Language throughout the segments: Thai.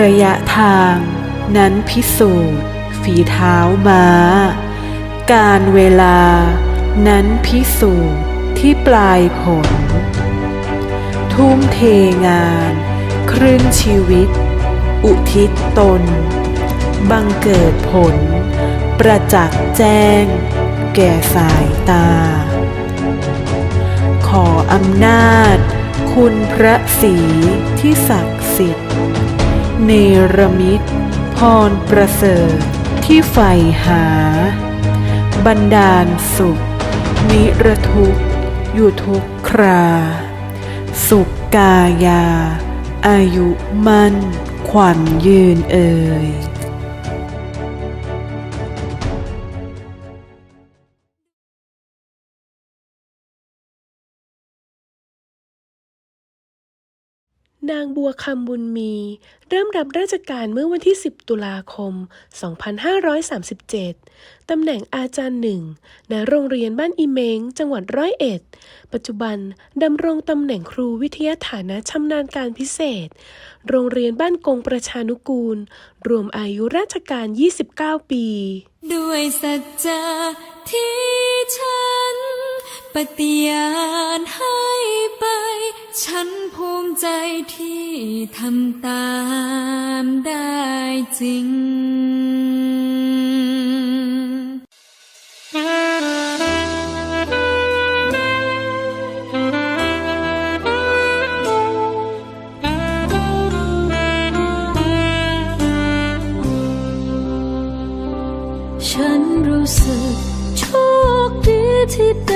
ระยะทางนั้นพิสูจน์ ฝีเท้าม้า การเวลานั้นพิสูจน์ที่ปลายผล ทุ่มเทงาน ครึ่งชีวิต อุทิศตน บังเกิดผล ประจักษ์แจ้ง แก่สายตา ขออำนาจ คุณพระศรีที่ศักดิ์สิทธิ์ เนรมิต พรประเสริฐที่ใฝ่หา บันดาลสุข นิรทุกอยู่ทุกครา สุขกายา อายุมั่นขวัญยืนเอ่ย นางบัวคำบุญมี เริ่มรับราชการเมื่อวันที่ 10 ตุลาคม 2537 ตำแหน่งอาจารย์หนึ่งณโรงเรียนบ้านอีเมง จังหวัดร้อยเอ็ด ปัจจุบันดำรงตำแหน่งครูวิทยาฐานะชำนาญการพิเศษ โรงเรียนบ้านกงประชานุกูล รวมอายุราชการ 29 ปี ด้วยสัจจะที่ฉัน ปฏิญาณให้ไป ฉันภูมิใจที่ทำตามได้จริง ฉันรู้สึกโชคดีที่ได้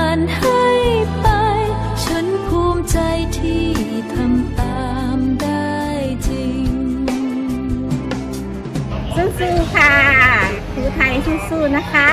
สู้ๆค่ะคือไทยสู้ๆนะคะ